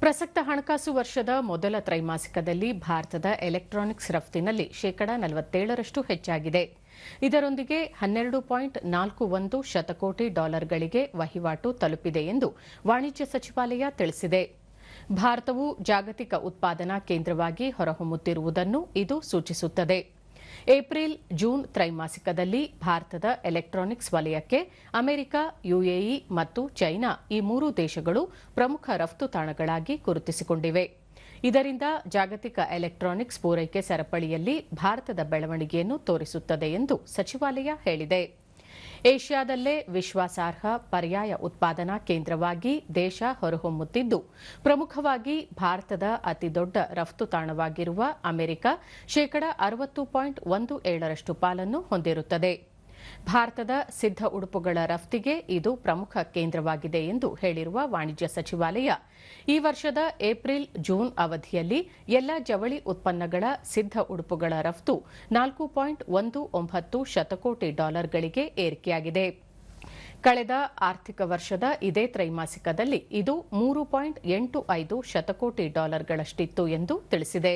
ಪ್ರಸಕ್ತ ಹಣಕಾಸು ವರ್ಷದ ಮೊದಲ ತ್ರೈಮಾಸಿಕದಲ್ಲಿ ಭಾರತದ ಎಲೆಕ್ಟ್ರಾನಿಕ್ಸ್ ರಫ್ತಿನಲ್ಲಿ ಶೇಕಡಾ ನಲವತ್ತೇಳರಷ್ಟು ಹೆಚ್ಚಾಗಿದೆ. ಇದರೊಂದಿಗೆ ಹನ್ನೆರಡು ಪಾಯಿಂಟ್ ನಾಲ್ಕು ಒಂದು ಶತಕೋಟಿ ಡಾಲರ್ಗಳಿಗೆ ವಹಿವಾಟು ತಲುಪಿದೆ ಎಂದು ವಾಣಿಜ್ಯ ಸಚಿವಾಲಯ ತಿಳಿಸಿದೆ. ಭಾರತವು ಜಾಗತಿಕ ಉತ್ಪಾದನಾ ಕೇಂದ್ರವಾಗಿ ಹೊರಹೊಮ್ಮುತ್ತಿರುವುದನ್ನು ಇದು ಸೂಚಿಸುತ್ತದೆ. ಏಪ್ರಿಲ್ ಜೂನ್ ತ್ರೈಮಾಸಿಕದಲ್ಲಿ ಭಾರತದ ಎಲೆಕ್ಟ್ರಾನಿಕ್ಸ್ ವಲಯಕ್ಕೆ ಅಮೆರಿಕ, ಯುಎಇ ಮತ್ತು ಚೈನಾ ಈ ಮೂರು ದೇಶಗಳು ಪ್ರಮುಖ ರಫ್ತು ತಾಣಗಳಾಗಿ ಗುರುತಿಸಿಕೊಂಡಿವೆ. ಇದರಿಂದ ಜಾಗತಿಕ ಎಲೆಕ್ಟ್ರಾನಿಕ್ಸ್ ಪೂರೈಕೆ ಸರಪಳಿಯಲ್ಲಿ ಭಾರತದ ಬೆಳವಣಿಗೆಯನ್ನು ತೋರಿಸುತ್ತದೆ ಎಂದು ಸಚಿವಾಲಯ ಹೇಳಿದೆ. ಏಷ್ಯಾದಲ್ಲೇ ವಿಶ್ವಾಸಾರ್ಹ ಪರ್ಯಾಯ ಉತ್ಪಾದನಾ ಕೇಂದ್ರವಾಗಿ ದೇಶ ಹೊರಹೊಮ್ಮುತ್ತಿದ್ದು, ಪ್ರಮುಖವಾಗಿ ಭಾರತದ ಅತಿದೊಡ್ಡ ರಫ್ತು ತಾಣವಾಗಿರುವ ಅಮೆರಿಕ ಶೇಕಡ ಅರವತ್ತು ಪಾಯಿಂಟ್ ಒಂದು ಏಳರಷ್ಟು ಪಾಲನ್ನು ಹೊಂದಿರುತ್ತದೆ. ಭಾರತದ ಸಿದ್ಧ ಉಡುಪುಗಳ ರಫ್ತಿಗೆ ಇದು ಪ್ರಮುಖ ಕೇಂದ್ರವಾಗಿದೆ ಎಂದು ಹೇಳಿರುವ ವಾಣಿಜ್ಯ ಸಚಿವಾಲಯ, ಈ ವರ್ಷದ ಏಪ್ರಿಲ್ ಜೂನ್ ಅವಧಿಯಲ್ಲಿ ಎಲ್ಲ ಜವಳಿ ಉತ್ಪನ್ನಗಳ ಸಿದ್ಧ ಉಡುಪುಗಳ ರಫ್ತು ನಾಲ್ಕು ಪಾಯಿಂಟ್ ಒಂದು ಒಂಬತ್ತು ಶತಕೋಟಿ ಡಾಲರ್ಗಳಿಗೆ ಏರಿಕೆಯಾಗಿದೆ. ಕಳೆದ ಆರ್ಥಿಕ ವರ್ಷದ ಇದೇ ತ್ರೈಮಾಸಿಕದಲ್ಲಿ ಇದು ಮೂರು ಪಾಯಿಂಟ್ ಎಂಟು ಐದು ಶತಕೋಟಿ ಡಾಲರ್ಗಳಷ್ಟಿತ್ತು ಎಂದು ತಿಳಿಸಿದೆ.